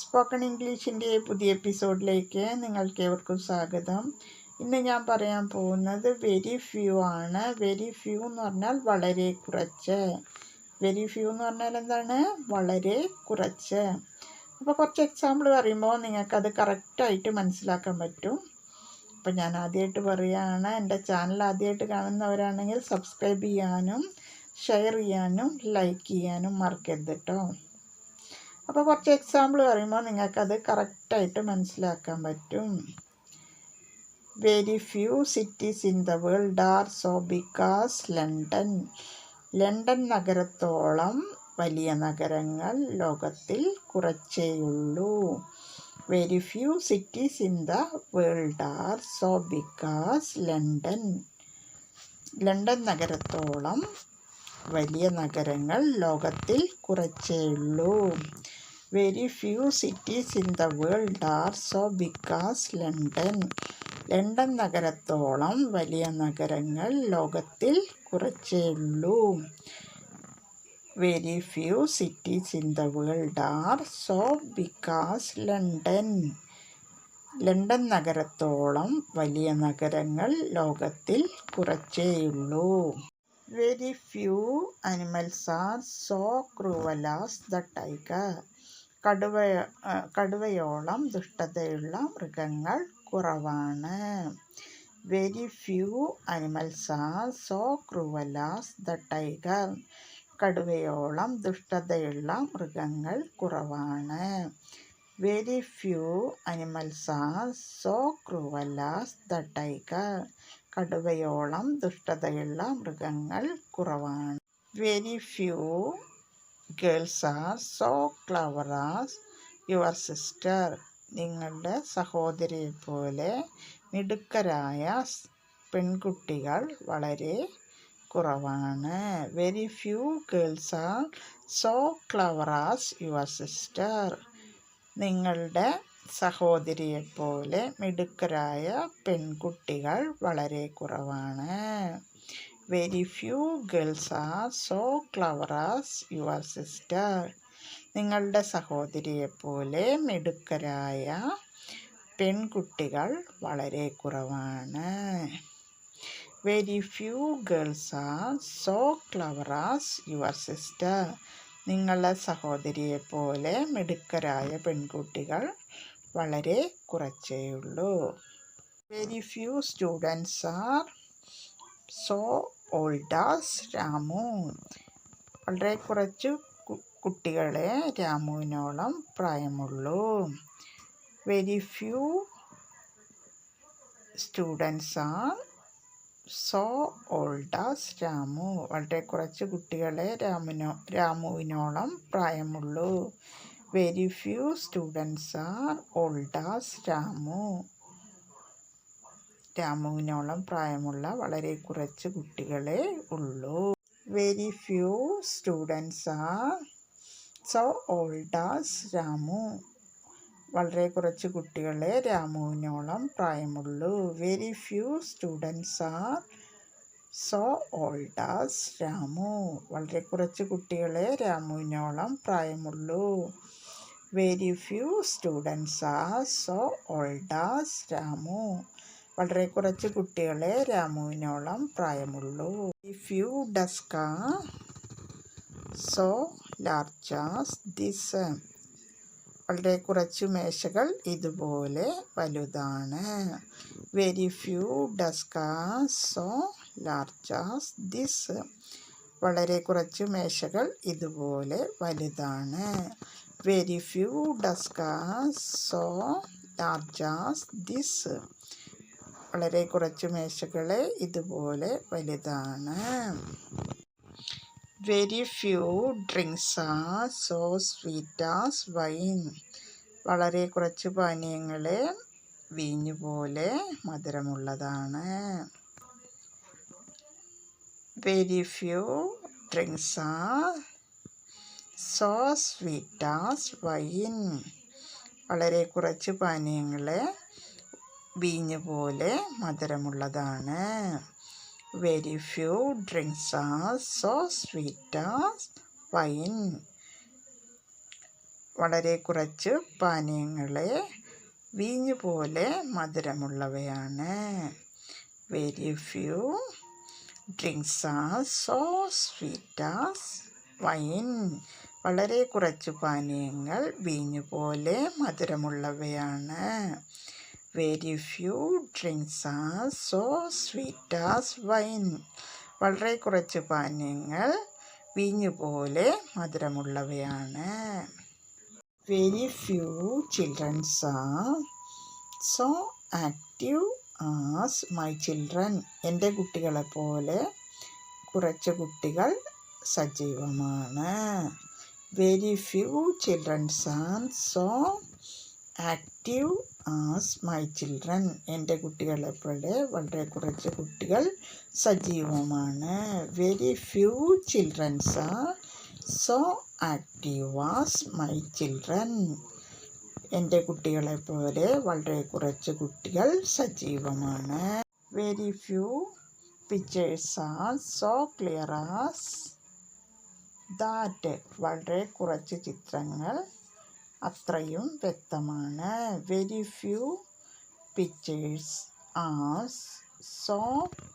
Spoken ഇംഗ്ലീഷിന്റെ പുതിയ എപ്പിസോഡിലേക്ക് നിങ്ങൾക്ക് ഏവർക്കും സ്വാഗതം. ഇന്ന് ഞാൻ പറയാൻ പോകുന്നത് വെരി ഫ്യൂ ആണ്. വെരി ഫ്യൂ എന്ന് പറഞ്ഞാൽ വളരെ കുറച്ച്. വെരി ഫ്യൂ എന്ന് പറഞ്ഞാൽ എന്താണ്? വളരെ കുറച്ച്. അപ്പോൾ കുറച്ച് എക്സാമ്പിൾ പറയുമ്പോൾ നിങ്ങൾക്കത് കറക്റ്റായിട്ട് മനസ്സിലാക്കാൻ പറ്റും. അപ്പോൾ ഞാൻ ആദ്യമായിട്ട് പറയുകയാണ് എന്റെ ചാനൽ ആദ്യമായിട്ട് കാണുന്നവരാണെങ്കിൽ സബ്സ്ക്രൈബ് ചെയ്യാനും ഷെയർ ചെയ്യാനും ലൈക്ക് ചെയ്യാനും മറക്കരുത് കേട്ടോ അപ്പോൾ കുറച്ച് എക്സാമ്പിൾ പറയുമ്പോൾ നിങ്ങൾക്കത് കറക്റ്റായിട്ട് മനസ്സിലാക്കാൻ പറ്റും. Very few cities in the world are so big as London London നഗരത്തോളം വലിയ നഗരങ്ങൾ ലോകത്തിൽ കുറച്ചേയുള്ളൂ. Very few cities in the world are so big as London London നഗരത്തോളം വലിയ നഗരങ്ങൾ ലോകത്തിൽ കുറച്ചേയുള്ളൂ. Very few cities in the world are so big as London London നഗരത്തോളം വലിയ നഗരങ്ങൾ ലോകത്തിൽ കുറച്ചേ ഉള്ളൂ. Very few cities in the world are so big as London London നഗരത്തോളം വലിയ നഗരങ്ങൾ ലോകത്തിൽ കുറച്ചേയുള്ളൂ very few animals are so cruel as the tiger കടുവ കടുവയോളം ദുഷ്ടതയുള്ള മൃഗങ്ങൾ കുറവാണ്. Very few animals are so cruel as the tiger കടുവയോളം ദുഷ്ടതയുള്ള മൃഗങ്ങൾ കുറവാണ്. Very few animals are so cruel as the tiger കടുവയോളം ദുഷ്ടതയുള്ള മൃഗങ്ങൾ കുറവാണ്. Very few girls are so clever as your sister നിങ്ങളുടെ സഹോദരിയെ പോലെ മിടുക്കരായ പെൺകുട്ടികൾ വളരെ കുറവാണ്. Very few girls are so clever as your sister നിങ്ങളുടെ സഹോദരിയെപ്പോലെ മിടുക്കരായ പെൺകുട്ടികൾ വളരെ കുറവാണ്. Very few girls are so clever as your sister നിങ്ങളുടെ സഹോദരിയെപ്പോലെ മിടുക്കരായ പെൺകുട്ടികൾ വളരെ കുറവാണ്. Very few girls are so clever as your sister നിങ്ങളുടെ സഹോദരിയെപ്പോലെ മിടുക്കരായ പെൺകുട്ടികൾ വളരെ കുറച്ചേയുള്ളൂ very few students are so old as Ramu. വളരെ കുറച്ച് കുട്ടികളെ രാമുവിനോളം പ്രായമുള്ളൂ. Very few students are so old as Ramu. വളരെ കുറച്ച് കുട്ടികളെ രാമുനോ രാമുവിനോളം പ്രായമുള്ളൂ. Very few students are old as Ramu. രാമുവിനോളം പ്രായമുള്ള വളരെ കുറച്ച് കുട്ടികളെ ഉള്ളൂ. Very few students are so old as Ramu. വളരെ കുറച്ച് കുട്ടികളെ രാമുവിനോളം പ്രായമുള്ളൂ. Very few students are so old as Ramu. വളരെ കുറച്ച് കുട്ടികളെ രാമുവിനോളം പ്രായമുള്ളൂ. Very few students are so old as Ramu. വളരെ കുറച്ച് കുട്ടികളെ രാമുവിനോളം പ്രായമുള്ളൂ. If you desks so large as this വളരെ കുറച്ച് മേശകൾ ഇതുപോലെ വലുതാണ്. Very few desks are so large as this വളരെ കുറച്ച് മേശകൾ ഇതുപോലെ വലുതാണ്. Very few desks are so large as this വളരെ കുറച്ച് മേശകൾ ഇതുപോലെ വലുതാണ്. Very few drinks are so sweet as wine വളരെ കുറച്ച് പാനീയങ്ങൾ വീഞ്ഞു പോലെ മധുരമുള്ളതാണ്. Very few drinks are so sweet as wine വളരെ കുറച്ച് പാനീയങ്ങൾ വീഞ്ഞു പോലെ മധുരമുള്ളതാണ്. Very few drinks are so sweet as wine വളരെ കുറച്ച് പാനീയങ്ങളെ വീഞ്ഞ് പോലെ മധുരമുള്ളവയാണ്. Very few drinks are so sweet as wine വളരെ കുറച്ച് പാനീയങ്ങൾ വീഞ്ഞ് പോലെ മധുരമുള്ളവയാണ്. Very few drinks are so sweet as wine വളരെ കുറച്ച് പാനീയങ്ങൾ വീഞ്ഞ് പോലെ മധുരമുള്ളവയാണ്. Very few childrens are so active as my children എന്റെ കുട്ടികളെ പോലെ കുറച്ച് കുട്ടികൾ സജീവമാണ്. Very few childrens are so active as my children എന്റെ കുട്ടികളെപ്പോഴെ വളരെ കുറച്ച് കുട്ടികൾ സജീവമാണ്. Very few childrens are so active as my children എന്റെ കുട്ടികളെപ്പോലെ വളരെ കുറച്ച് കുട്ടികൾ സജീവമാണ്. Very few pictures are so clear as that വളരെ കുറച്ച് ചിത്രങ്ങൾ അത്രയും വ്യക്തമാണ്. Very few pictures as so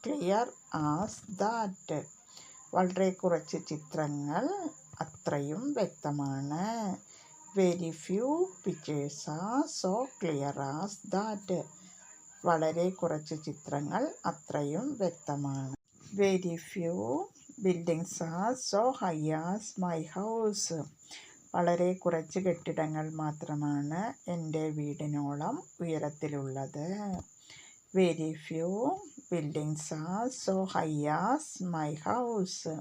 clear as that വളരെ കുറച്ച് ചിത്രങ്ങൾ അത്രയും വ്യക്തമാണ്. Very few pictures are so clear as that വളരെ കുറച്ച് ചിത്രങ്ങൾ അത്രയും വ്യക്തമാണ്. Very few buildings are so high as my house വളരെ കുറച്ച് കെട്ടിടങ്ങൾ മാത്രമാണ് എന്റെ വീടിനോളം ഉയരത്തിലുള്ളത്. Very few buildings are so high as my house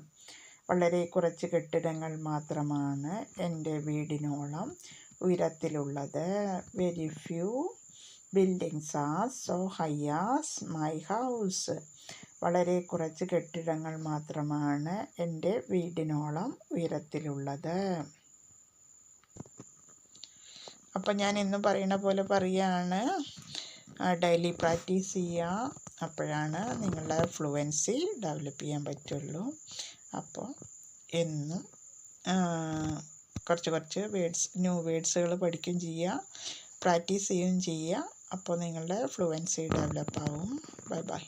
വളരെ കുറച്ച് കെട്ടിടങ്ങൾ മാത്രമാണ് എന്റെ വീടിനോളം ഉയരത്തിലുള്ളത്. Very few buildings are so high as my house വളരെ കുറച്ച് കെട്ടിടങ്ങൾ മാത്രമാണ് എന്റെ വീടിനോളം ഉയരത്തിലുള്ളത്. അപ്പം ഞാൻ എന്നും പറയുന്ന പോലെ പറയുകയാണ് ഡെയിലി പ്രാക്ടീസ് ചെയ്യുക അപ്പോഴാണ് നിങ്ങളുടെ ഫ്ലുവൻസി ഡെവലപ്പ് ചെയ്യാൻ പറ്റുള്ളൂ. അപ്പോൾ എന്നും കുറച്ച് കുറച്ച് വേഡ്സ് ന്യൂ വേഡ്സുകൾ പഠിക്കുകയും ചെയ്യുക പ്രാക്ടീസ് ചെയ്യുകയും ചെയ്യുക അപ്പോൾ നിങ്ങളുടെ ഫ്ലുവൻസി ഡെവലപ്പ് ആവും. Bye bye